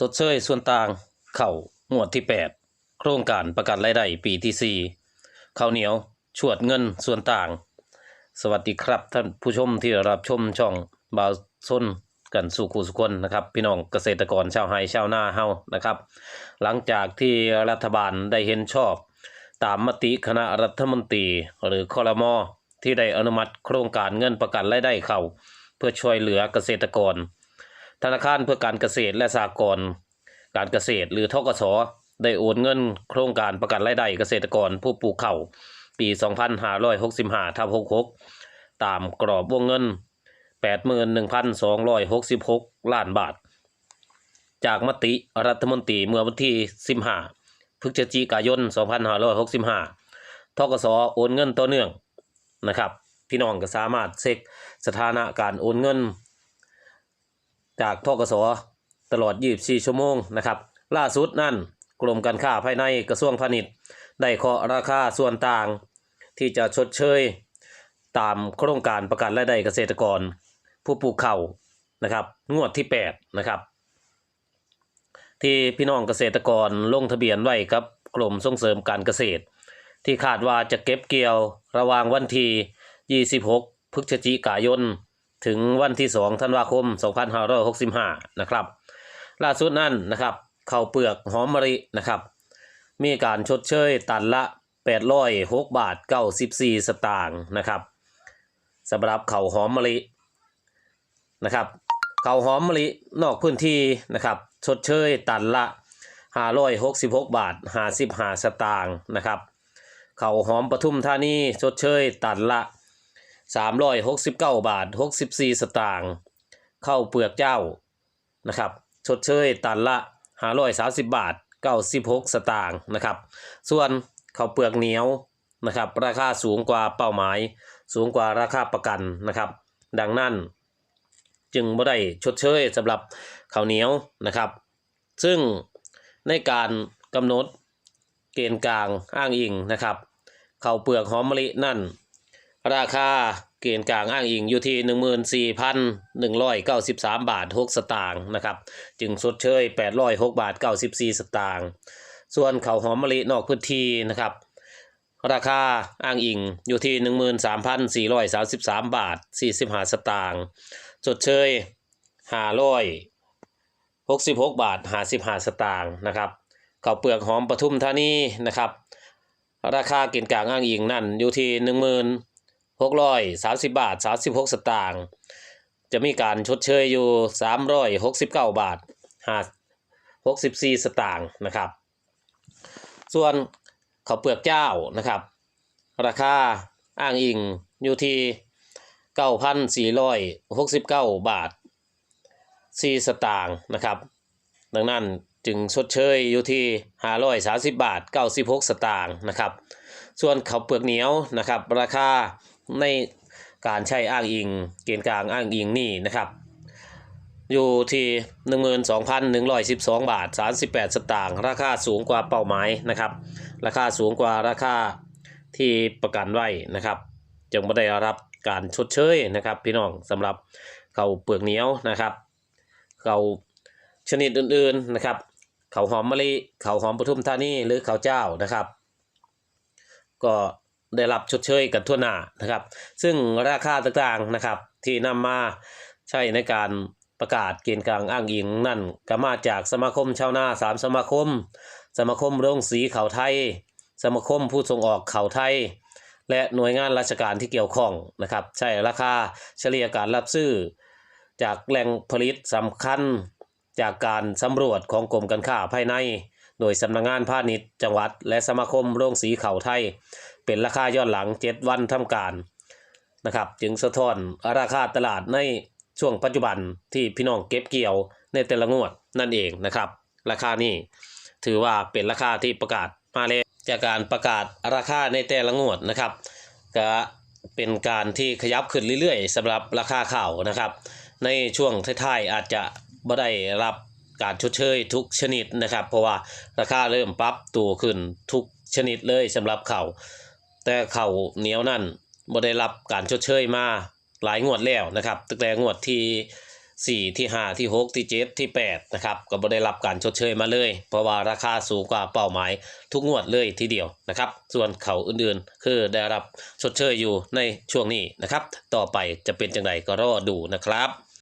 สดเชยส่วนต่างเข้าหมวดที่ 8 โครงการประกันรายได้ปีที่ 4 ข้าวเหนียวชวดเงินส่วนต่าง สวัสดีครับท่านผู้ชมที่รับชมช่องบ่าวส้นกันสู่คู่สุคนนะครับ พี่น้องเกษตรกรชาวไฮชาวนาเฮานะครับ หลังจากที่รัฐบาลได้เห็นชอบ ตามมติคณะรัฐมนตรีหรือคอรมอที่ได้อนุมัติโครงการเงินประกันรายได้เข้าเพื่อช่วยเหลือเกษตรกร ธนาคารเพื่อการเกษตรและสหกรณ์การเกษตรหรือทกสได้โอนเงินโครงการประกันรายได้เกษตรกรผู้ปลูกข้าวปี 2565ทับ66 ตามกรอบวงเงิน 81,266 ล้านบาท จากมติรัฐมนตรีเมื่อวันที่ 15 พฤศจิกายน 2565ทกสโอนเงินต่อเนื่องนะครับ พี่น้องก็สามารถเช็คสถานะการโอนเงิน จากทกสตลอด 24 ชั่วโมงนะครับล่าสุดนั่นกรมการค้าภายในกระทรวงพาณิชย์ ได้เคาะราคาส่วนต่าง ที่จะชดเชย ตามโครงการประกันรายได้เกษตรกร ผู้ปลูกข้าวนะครับ งวดที่ 8 นะครับ ที่พี่น้องเกษตรกรลงทะเบียนไว้ครับกรมส่งเสริมการเกษตร ที่คาดว่าจะเก็บเกี่ยวระหว่างวันที่ 26 พฤศจิกายน ถึงวันที่2ธันวาคม 2565 นะครับ ล่าสุดนั่นนะครับข้าวเปลือกหอมมะลินะครับ มีการชดเชยตันละ 806 บาท 94 สตางค์นะครับสำหรับข้าวหอมมะลินะครับข้าวหอมมะลินอกพื้นที่นะครับชดเชยตันละ 566 บาท 55 สตางค์นะครับข้าวหอมปทุมธานีชดเชยตันละ 369 บาท 64 สตางค์เข้าเปลือกเจ้านะครับ ชดเชยตันละ530 บาท 96 สตางค์นะครับ ส่วนข้าวเปลือกเหนียวนะครับ ราคาสูงกว่าเป้าหมาย สูงกว่าราคาประกันนะครับ ดังนั้น จึงไม่ได้ชดเชยสำหรับข้าวเหนียวนะครับ ซึ่งในการกำหนดเกณฑ์กลางอ้างอิงนะครับข้าวเปลือกหอมมะลินั่น ราคาเกณฑ์กลางอ้างอิงอยู่ที่ 14,193 บาท 6 สตางค์นะครับ จึงชดเชย 806 บาท 94 สตางค์ส่วนข้าวหอมมะลินอกพื้นที่นะครับ ราคาอ้างอิงอยู่ที่ 13,433 บาท 45 สตางค์ชดเชย566 บาท 55 สตางค์นะครับข้าวเปลือกหอมปทุมธานีนะครับ ราคาเกณฑ์กลางอ้างอิงนั่นอยู่ที่หนึ่งหมื่ นหกร้อยสามสิบบาทสามสิบหกสตางค์จะมีการชดเชยอยู่สามร้อยหกสิบเก้าบาทห้าหกสิบสี่สตางค์นะครับ ส่วนข้าวเปลือกเจ้านะครับ ราคาอ้างอิงอยู่ที่เก้าพันสี่ร้อยหกสิบเก้าบาทสี่สตางค์นะครับ ดังนั้นจึงชดเชยอยู่ที่ 530 บาท 96 สตางค์นะครับ ส่วนข้าวเปลือกเหนียวนะครับ ราคา ในการใช้อ้างอิง เกณฑ์กลางอ้างอิงนี่นะครับ อยู่ที่12,112 บาท 38 สตางค์ราคาสูงกว่าเป้าหมายนะครับ ราคาสูงกว่าราคาที่ประกันไว้นะครับจึงไม่ได้รับการชดเชยนะครับพี่น้องสำหรับเขาเปลือกเหนียวนะครับเขาชนิดอื่นๆนะครับเขาหอมมะลิเขาหอมปทุมธานีหรือเขาเจ้านะครับ ก็ ได้รับชดเชยกันทั่วหน้านะครับ ซึ่งราคาต่างๆนะครับที่นำมาใช้ในการประกาศเกณฑ์กลางอ้างอิงนั่นก็มาจากสมาคมชาวนาสามสมาคม สมาคมโรงสีเขาไทย สมาคมผู้ส่งออกเขาไทย และหน่วยงานราชการที่เกี่ยวข้องนะครับ ใช้ราคาเฉลี่ยการรับซื้อ จากแหล่งผลิตสำคัญจากการสำรวจของกรมการค้าภายใน โดยสำนักงานพาณิชย์จังหวัด และสมาคมโรงสีเขาไทย เป็นราคาย้อนหลัง 7 วันทำการนะครับ จึงสะท้อนราคาตลาดในช่วงปัจจุบันที่พี่น้องเก็บเกี่ยวในแต่ละงวดนั่นเองนะครับ ราคานี้ถือว่าเป็นราคาที่ประกาศมาแล้วจากการประกาศราคาในแต่ละงวดนะครับก็เป็นการที่ขยับขึ้นเรื่อยๆสำหรับราคาข้าวนะครับ ในช่วงท้ายๆอาจจะบ่ได้รับการชดเชยทุกชนิดนะครับ เพราะว่าราคาเริ่มปรับตัวขึ้นทุกชนิดเลยสำหรับเขาว แต่เข่าเหนียวนั่นบ่ได้รับการชดเชยมาหลายงวดแล้วนะครับตั้งแต่งวดที่ 4 ที่ 5 ที่ 6 ที่ 7 ที่ 8 นะครับก็บ่ได้รับการชดเชยมาเลย เพราะว่าราคาสูงกว่าเป้าหมายทุกงวดเลยทีเดียวนะครับ ส่วนเขาอื่นๆ คือได้รับชดเชยอยู่ในช่วงนี้นะครับ ต่อไปจะเป็นจังไดก็รอดูนะครับ